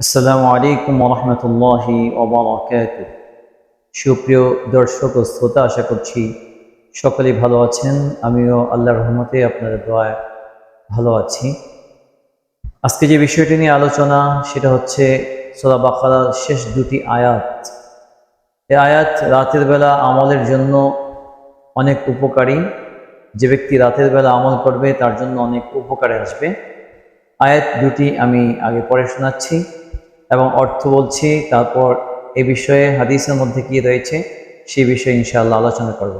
আসসালামু আলাইকুম রহমতুল্লাহি ওবরাকাত সুপ্রিয় দর্শক ও শ্রোতা, আশা করছি সকলেই ভালো আছেন। আমিও আল্লাহ রহমতে আপনাদের দোয়ায় ভালো আছি। আজকে যে বিষয়টি নিয়ে আলোচনা, সেটা হচ্ছে সোলা বাকারার শেষ দুটি আয়াত। এই আয়াত রাতের বেলা আমলের জন্য অনেক উপকারী। যে ব্যক্তি রাতের বেলা আমল করবে, তার জন্য অনেক উপকারে আসবে। আয়াত দুটি আমি আগে পড়ে শোনাচ্ছি। এবং অর্থ বলছি তারপর এ বিষয়ে হাদিসের মধ্যে কি রয়েছে সেই বিষয়ে ইনশাআল্লাহ আলোচনা করব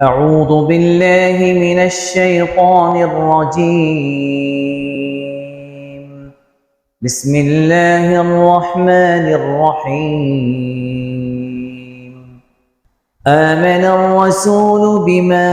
أعوذ بالله من الشيطان الرجيم بسم الله الرحمن الرحيم آمن الرسول بما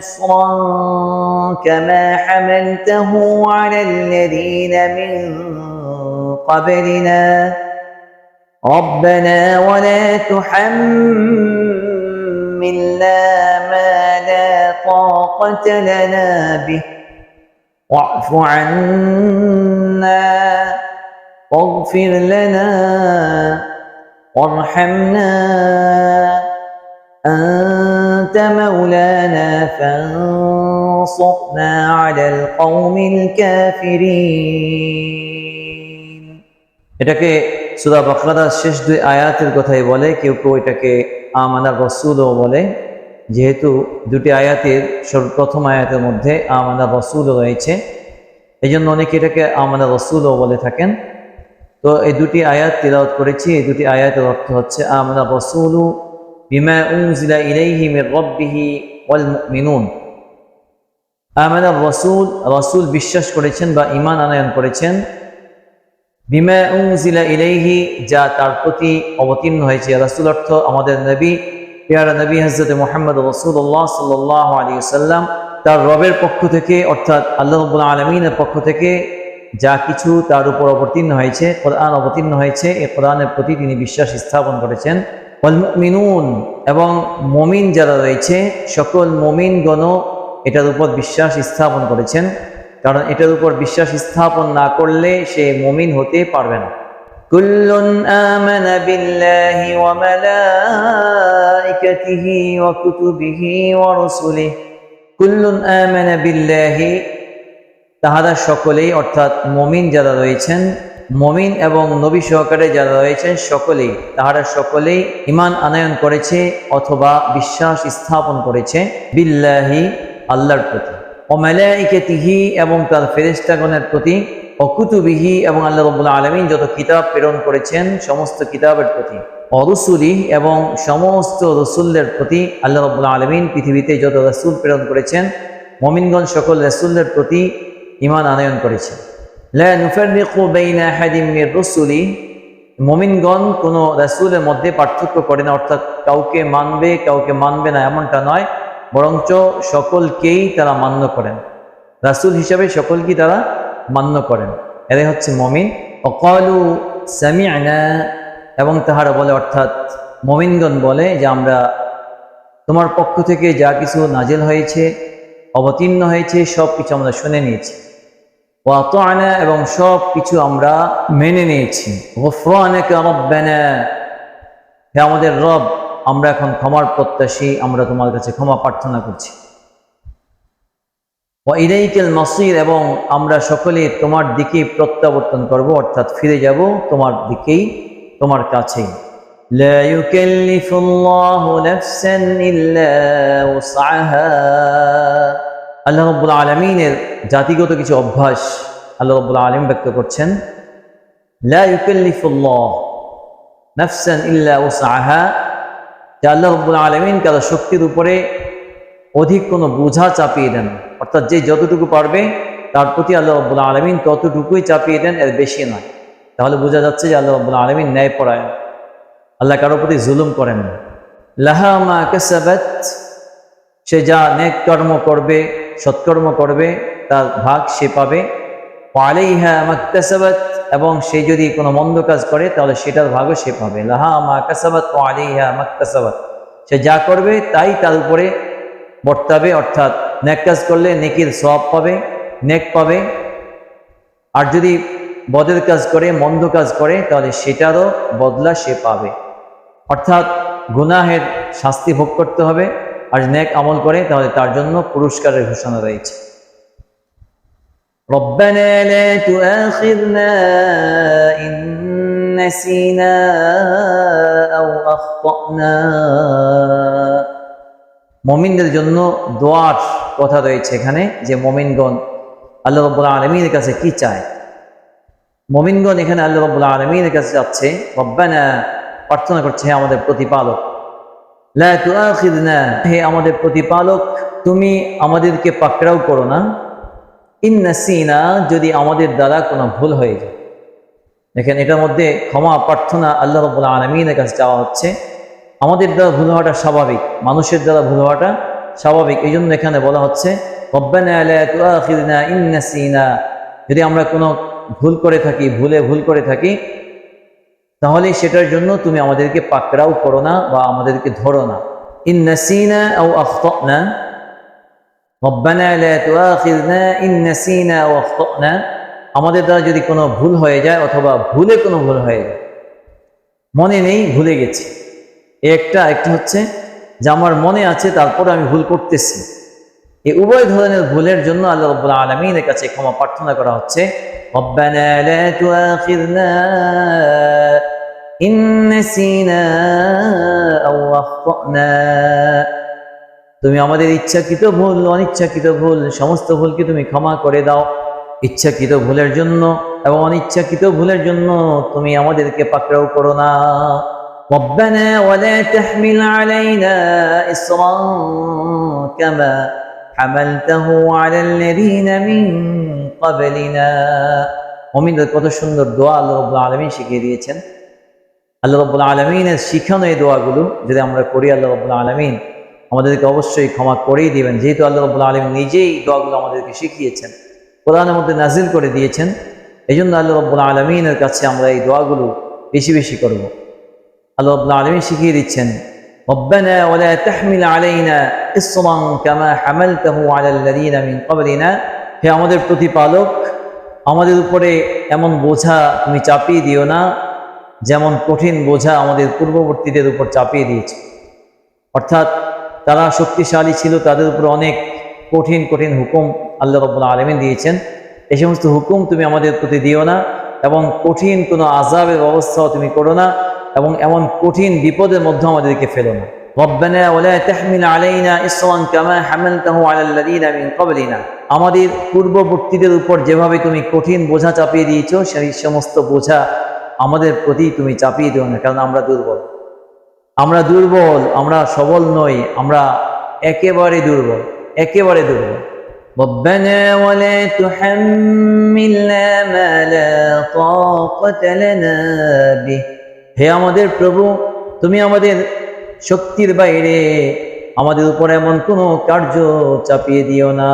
إصرا كما حملته على الذين من قبلنا. ربنا ولا تحملنا ما لا طاقة لنا به. واعف عنا واغفر لنا وارحمنا. أنت مولانا فانصرنا على القوم الكافرين এটাকে সুদা বাকরার শেষ দুই আয়াতের কথাই বলে কেউ কেউ এটাকে আমানার রসুলও বলে যেহেতু দুটি আয়াতের সর্বপ্রথম আয়াতের মধ্যে আমানার রসুলও রয়েছে এই জন্য অনেকে এটাকে আমানার রসুলও বলে থাকেন তো এই দুটি আয়াত তিলাওয়াত করেছি এই দুটি আয়াতের অর্থ হচ্ছে আমানার রসুলু উনজিলা ইলাইহি মির রাব্বিহি ওয়াল মুমিনুন। আমানার রসুল রসুল বিশ্বাস করেছেন বা ঈমান আনয়ন করেছেন, বিমা উনজিলা ইলাইহি, যা তার প্রতি অবতীর্ণ হয়েছে। রাসূল অর্থ আমাদের নবী, পেয়ারা নবী হযরত মুহাম্মদ রাসূলুল্লাহ সাল্লাল্লাহু আলাইহি সাল্লাম তার রবের পক্ষ থেকে, অর্থাৎ আল্লাহ রাব্বুল আলামিনের পক্ষ থেকে যা কিছু তার উপর অবতীর্ণ হয়েছে, কোরআন অবতীর্ণ হয়েছে এই কোরআনের প্রতি তিনি বিশ্বাস স্থাপন করেছেন। মিনুন এবং মমিন যারা রয়েছে, সকল মমিনগণ এটার উপর বিশ্বাস স্থাপন করেছেন। কারণ এটার উপর বিশ্বাস স্থাপন না করলে সে মমিন হতে পারবে না। তাহারা সকলেই অর্থাৎ মমিন যারা রয়েছেন মমিন এবং নবী সহকারে যারা রয়েছেন সকলেই, তাহারা সকলেই ইমান আনয়ন করেছে অথবা বিশ্বাস স্থাপন করেছে বিল্লাহি, আল্লাহর প্রতি। ও তিহি এবং তার ফেরেস্তাগণের প্রতি অকুতুবিহি এবং আল্লাহ রবুল্লা আলমিন যত কিতাব প্রেরণ করেছেন সমস্ত কিতাবের প্রতি অরসুলি এবং সমস্ত রসুলদের প্রতি আল্লাহ রবুল্লা আলমিন পৃথিবীতে যত রসুল প্রেরণ করেছেন মমিনগঞ্জ সকল রসুলদের প্রতি ইমান আনয়ন করেছে। রসুলি মমিনগণ কোনো রাসুলের মধ্যে পার্থক্য করে না, অর্থাৎ কাউকে মানবে কাউকে মানবে না এমনটা নয়, বরঞ্চ সকলকেই তারা মান্য করেন। রাসুল হিসাবে সকলকেই তারা মান্য করেন। এরাই হচ্ছে মমিন। অকলু সামিয়ানা এবং তাহারা বলে, অর্থাৎ মমিনগণ বলে যে, আমরা তোমার পক্ষ থেকে যা কিছু নাজেল হয়েছে, অবতীর্ণ হয়েছে সব কিছু আমরা শুনে নিয়েছি। ওয়াতানা এবং সব কিছু আমরা মেনে নিয়েছি গফরানাকা রব্বানা হে আমাদের রব আমরা এখন ক্ষমার প্রত্যাশী আমরা তোমার কাছে ক্ষমা প্রার্থনা করছি ইলাইকেল মসির এবং আমরা সকলে তোমার দিকেই প্রত্যাবর্তন করব অর্থাৎ ফিরে যাব তোমার দিকেই তোমার কাছেই لا يكلف الله نفسا إلا وسعها আল্লাহ রব্বুল আলমিনের জাতিগত কিছু অভ্যাস আল্লাহ রব্বুল আলম ব্যক্ত করছেন। আল্লাহ রব্বুল আলমিন কারও শক্তির উপরে অধিক কোনো বোঝা চাপিয়ে দেন। অর্থাৎ যে যতটুকু পারবে, তার প্রতি আল্লাহ রব্বুল আলমিন ততটুকুই চাপিয়ে দেন, এর বেশি নয়। তাহলে বোঝা যাচ্ছে যে আল্লাহ রব্বুল আলমিন ন্যায় পড়ায় আল্লাহ কারোর প্রতি জুলুম করেন লাহা সে যা নেক কর্ম করবে সৎকর্ম করবে, তার ভাগ সে পাবে। আলাইহা মাক্তাসাবাত এবং সে যদি কোনো মন্দ কাজ করে, তাহলে সেটার ভাগও সে পাবে। লাহা মা কাসাবাত আলাইহা মাক্তাসাবাত সে যা করবে, তাই তার উপরে বর্তাবে, অর্থাৎ নেক কাজ করলে নেকির সওয়াব পাবে, নেক পাবে। আর যদি বদের কাজ করে, মন্দ কাজ করে, তাহলে সেটারও বদলা সে পাবে। অর্থাৎ গুনাহের শাস্তি ভোগ করতে হবে। আর নেক আমল করে তাহলে তার জন্য পুরস্কারের ঘোষণা রয়েছে ربنا لا تؤاخذنا إن نسينا أو أخطأنا মমিনদের জন্য দোয়ার কথা রয়েছে এখানে যে মমিনগণ আল্লাহ রব্বুল আলমীর কাছে কি চায় মমিনগণ এখানে আল্লাহ রব্বুল আলমীর কাছে যাচ্ছে রব্বানা প্রার্থনা করছে হে আমাদের প্রতিপালক লা তুআখিযনা হে আমাদের প্রতিপালক, তুমি আমাদেরকে পাকড়াও করো না। ইন নাসিনা যদি আমাদের দ্বারা কোনো ভুল হয়ে যায়। দেখেন, এটার মধ্যে ক্ষমা, প্রার্থনা আল্লাহ রব্বুল আলমিনের কাছে যাওয়া হচ্ছে। আমাদের দ্বারা ভুল হওয়াটা স্বাভাবিক, মানুষের দ্বারা ভুল হওয়াটা স্বাভাবিক। এই জন্য এখানে বলা হচ্ছে যদি আমরা কোনো ভুল করে থাকি, ভুলে ভুল করে থাকি তাহলে সেটার জন্য তুমি আমাদেরকে পাকড়াও করো না বা আমাদেরকে ধরো না ইন নাসিনা আও আখতানা রব্বানা লা তুআখিযনা ইন নাসিনা আও আখতানা আমাদের দ্বারা যদি কোনো ভুল হয়ে যায় অথবা ভুলে কোনো ভুল হয়ে যায় মনে নেই ভুলে গেছি এই একটা একটা হচ্ছে যে আমার মনে আছে তারপর আমি ভুল করতেছি এই উভয় ধরনের ভুলের জন্য আল্লাহ রব্বুল আলমিনের কাছে ক্ষমা প্রার্থনা করা হচ্ছে ربنا لا تؤاخذنا তুমি আমাদের ইচ্ছাকৃত ভুল অনিচ্ছাকৃত ভুল সমস্ত ভুলকে তুমি ক্ষমা করে দাও ইচ্ছাকৃত ভুলের জন্য এবং অনিচ্ছাকৃত ভুলের জন্য তুমি আমাদেরকে পাকড়াও করো না ربنا ولا تحمل علينا إصرا كما حملته على الذين من قبلنا মমিনদের কত সুন্দর দোয়া আল্লাহ রব্বুল আলমিন শিখিয়ে দিয়েছেন আল্লাহ রব্বুল আলমিনের শিখানো এই দোয়াগুলো যদি আমরা করি আল্লাহ রব্বুল আলমিন আমাদেরকে অবশ্যই ক্ষমা করেই দিবেন যেহেতু আল্লাহ রব্বুল আলমিন নিজেই দোয়াগুলো আমাদেরকে শিখিয়েছেন কোরআনের মধ্যে নাজিল করে দিয়েছেন এই জন্য আল্লাহ রব্বুল আলমিনের কাছে আমরা এই দোয়াগুলো বেশি বেশি করব আল্লাহ রব্বুল আলমিন শিখিয়ে দিচ্ছেন ربنا ولا تحمل علينا إصرا كما حملته على الذين من قبلنا হে আমাদের প্রতিপালক আমাদের উপরে এমন বোঝা তুমি চাপিয়ে দিও না যেমন কঠিন বোঝা আমাদের পূর্ববর্তীদের উপর চাপিয়ে দিয়েছে। অর্থাৎ তারা শক্তিশালী ছিল, তাদের উপর অনেক কঠিন কঠিন হুকুম আল্লাহ রব্বুল আলমিন দিয়েছেন। এই সমস্ত হুকুম তুমি আমাদের প্রতি দিও না এবং কঠিন কোনো আজাবের ব্যবস্থাও তুমি করো না এবং এমন কঠিন বিপদের মধ্যে আমাদেরকে ফেলো না। আমাদের পূর্ববর্তীদের উপর যেভাবে তুমি কঠিন বোঝা চাপিয়ে দিয়েছ, সেই সমস্ত বোঝা আমাদের প্রতি তুমি চাপিয়ে দিও না কারণ আমরা দুর্বল আমরা দুর্বল আমরা সবল নই আমরা একেবারে দুর্বল একেবারে দুর্বল ربنا ولا تحملنا ما لا طاقة لنا به হে আমাদের প্রভু তুমি আমাদের শক্তির বাইরে আমাদের উপর এমন কোনো কার্য চাপিয়ে দিও না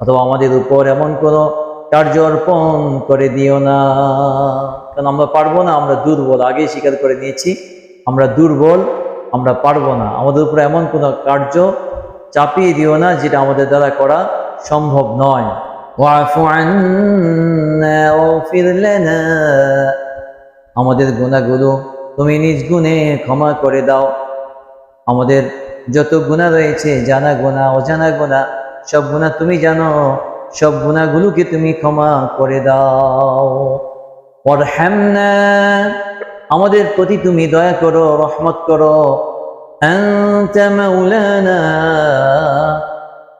অথবা আমাদের উপর এমন কোনো কার্য অর্পণ করে দিও না কারণ আমরা পারব না, আমরা দুর্বল। আগেই স্বীকার করে নিয়েছি, আমরা দুর্বল, আমরা পারব না। আমাদের উপরে এমন কোনো কার্য চাপিয়ে দিও না যেটা আমাদের দ্বারা করা সম্ভব নয়। আমাদের গুণাগুলো তুমি নিজ গুণে ক্ষমা করে দাও। আমাদের যত গুণা রয়েছে, জানা গোনা অজানা গোনা সব গুণা তুমি জানো, সব গুণাগুলোকে তুমি ক্ষমা করে দাও। ওরহ্যামনা আমাদের প্রতি তুমি দয়া করো, রহমত করো।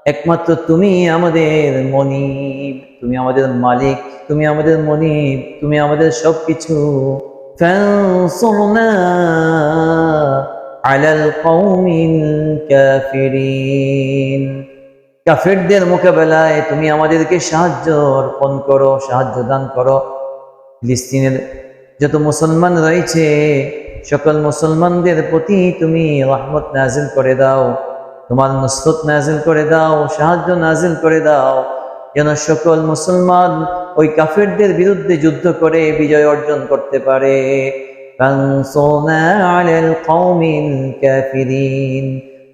একমাত্র তুমি আমাদের মনিব, তুমি আমাদের মালিক, তুমি আমাদের মনিব, তুমি আমাদের সব কিছু কাফেরদের মোকাবেলায় তুমি আমাদেরকে সাহায্য অর্পণ করো, সাহায্য দান করো। ফিলিস্তিনের যত মুসলমান রয়েছে, সকল মুসলমানদের প্রতি তুমি রহমত নাজিল করে দাও, তোমার নসরত নাজিল করে দাও, সাহায্য নাজিল করে দাও। যেন সকল মুসলমান ওই কাফেরদের বিরুদ্ধে যুদ্ধ করে বিজয় অর্জন করতে পারে।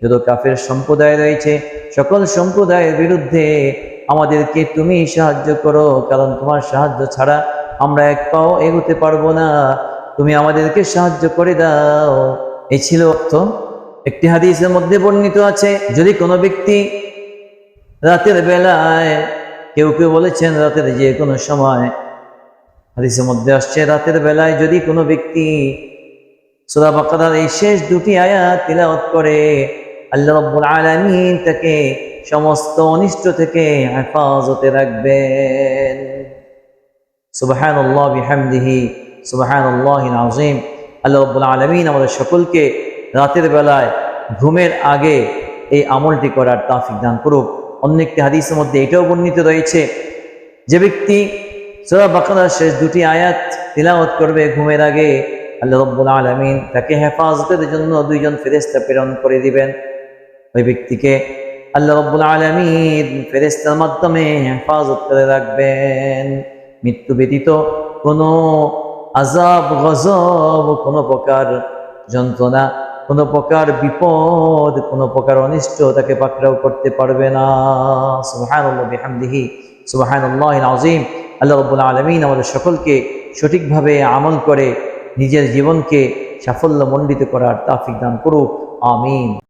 যত কাফের সম্প্রদায় রয়েছে, সকল সম্প্রদায়ের বিরুদ্ধে আমাদেরকে তুমি সাহায্য করো, কারণ তোমার সাহায্য ছাড়া আমরা এক পাও এগোতে পারব না। তুমি আমাদেরকে সাহায্য করে দাও। এই ছিল অর্থ। একটি হাদিসের মধ্যে বর্ণিত আছে, যদি কোনো ব্যক্তি রাতের বেলায়, কেউ কেউ বলেছেন রাতের যে কোনো সময়, হাদিসের মধ্যে আসছে, রাতের বেলায় যদি কোনো ব্যক্তি সুরা বাকারার এই শেষ দুটি আয়াত তিলাওয়াত করে, আল্লাহ রব্বুল আলামিন তাকে সমস্ত অনিষ্ট থেকে হেফাজতে রাখবেন। সুবহানাল্লাহ বিহামদিহি সুবহানাল্লাহিল আযীম আল্লাহ রব্বুল আলামিন আমাদের সকলকে রাতের বেলায় ঘুমের আগে এই আমলটি করার তাফিক দান করুক। অন্য একটি হাদিসের মধ্যে এটাও বর্ণিত রয়েছে, যে ব্যক্তি সূরা বাকারার শেষ দুটি আয়াত তিলাওয়াত করবে ঘুমের আগে, আল্লাহ রব্বুল আলামিন তাকে হেফাজতের জন্য দুইজন ফেরেশতা প্রেরণ করে দিবেন। ওই ব্যক্তিকে আল্লাহ রব্বুল আলামিন ফেরেস্তার মাধ্যমে হেফাজত করে রাখবেন। মৃত্যু ব্যতীত কোনো আজাব গজব কোনো প্রকার যন্ত্রণা, কোনো প্রকার বিপদ, কোনো প্রকার অনিষ্ট তাকে পাকড়াও করতে পারবে না। সুবহানাল্লাহ বিহামদিহি সুবহানাল্লাহিল আযীম আল্লাহ রাব্বুল আলামিন আমাদের সকলকে সঠিকভাবে আমল করে নিজের জীবনকে সাফল্য মণ্ডিত করার তাফিক দান করুক। আমিন।